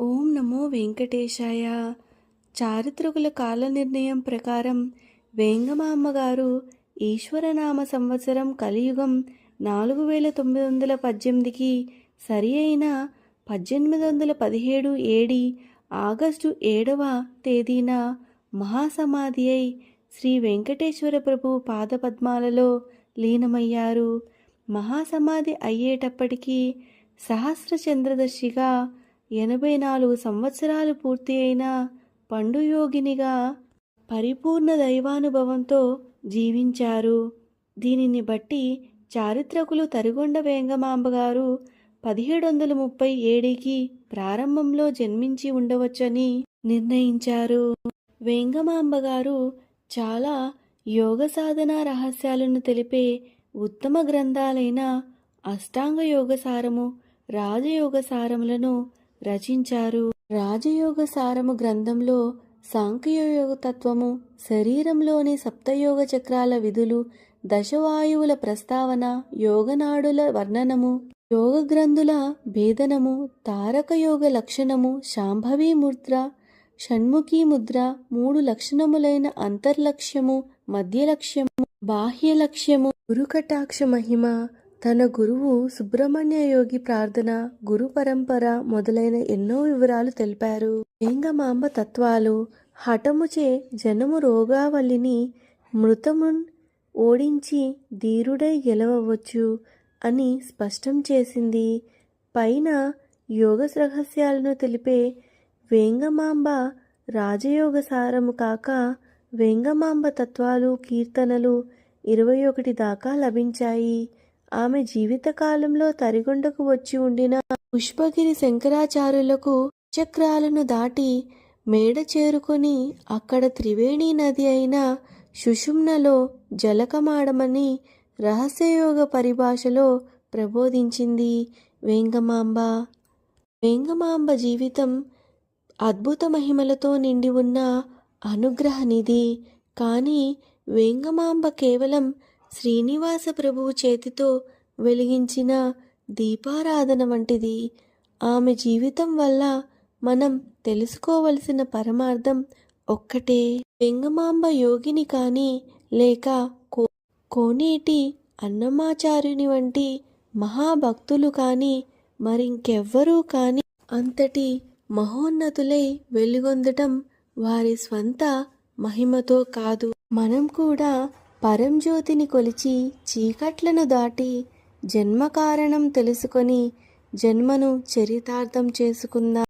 ఓం నమో వెంకటేశాయ. చారిత్రకుల కాల నిర్ణయం ప్రకారం వేంగమాంబ గారు ఈశ్వరనామ సంవత్సరం కలియుగం నాలుగు వేల తొమ్మిది వందల పద్దెనిమిదికి సరి అయిన పద్దెనిమిది వందల పదిహేడు ఏడి ఆగస్టు ఏడవ తేదీన మహాసమాధి అయి శ్రీ వెంకటేశ్వర ప్రభు పాదపద్మాలలో లీనమయ్యారు. మహాసమాధి అయ్యేటప్పటికీ సహస్ర చంద్రదర్శిగా ఎనభై నాలుగు సంవత్సరాలు పూర్తి అయిన పండుయోగినిగా పరిపూర్ణ దైవానుభవంతో జీవించారు. దీనిని బట్టి చారిత్రకులు తరిగొండ వేంగమాంబ గారు పదిహేడు వందల ముప్పై ఏడికి ప్రారంభంలో జన్మించి ఉండవచ్చని నిర్ణయించారు. వేంగమాంబ గారు చాలా యోగ సాధన రహస్యాలను తెలిపే ఉత్తమ గ్రంథాలైన అష్టాంగ యోగసారము రాజయోగసారములను సారములను రచించారు. రాజయోగ సారము గ్రంథంలో సాంఖ్యయోగ తత్వము శరీరంలోని సప్తయోగ చక్రాల విధులు దశవాయువుల ప్రస్తావన యోగనాడుల వర్ణనము యోగ గ్రంథుల భేదనము తారకయోగ లక్షణము శాంభవీ ముద్ర షణ్ముఖీ ముద్ర మూడు లక్షణములైన అంతర్లక్ష్యము మధ్యలక్ష్యము బాహ్య లక్ష్యము గురుకటాక్ష మహిమ తన గురువు సుబ్రహ్మణ్య యోగి ప్రార్థన గురు పరంపర మొదలైన ఎన్నో వివరాలు తెలిపారు. ఏంగమాంబ తత్వాలు హఠముచే జనము రోగావళిని మృతమున్ ఓడించి ధీరుడై గెలవవచ్చు అని స్పష్టం చేసింది. పైన యోగ రహస్యాలను తెలిపే వేంగమాంబ రాజయోగ సారము కాక వేంగమాంబ తత్వాలు కీర్తనలు ఇరవై ఒకటి దాకా లభించాయి. ఆమె జీవితకాలంలో తరిగొండకు వచ్చి ఉండిన పుష్పగిరి శంకరాచార్యులకు చక్రాలను దాటి మేడ చేరుకొని అక్కడ త్రివేణి నది అయిన సుషుమ్నలో జలకమాడమని రహస్యయోగ పరిభాషలో ప్రబోధించింది వేంగమాంబ. వేంగమాంబ జీవితం అద్భుత మహిమలతో నిండి ఉన్న అనుగ్రహ నిధి కానీ వేంగమాంబ కేవలం శ్రీనివాస ప్రభువు చేతితో వెలిగించిన దీపారాధన వంటిది. ఆమె జీవితం వల్ల మనం తెలుసుకోవలసిన పరమార్థం ఒక్కటే. వెంగమాంబ యోగిని కానీ లేక కో కోనేటి అన్నమాచార్యుని వంటి మహాభక్తులు కానీ మరింకెవ్వరూ కానీ అంతటి మహోన్నతులై వెలుగొందటం వారి స్వంత మహిమతో కాదు. మనం కూడా పరంజ్యోతిని కొలిచి చీకట్లను దాటి జన్మ కారణం తెలుసుకొని జన్మను చరితార్థం చేసుకుందాం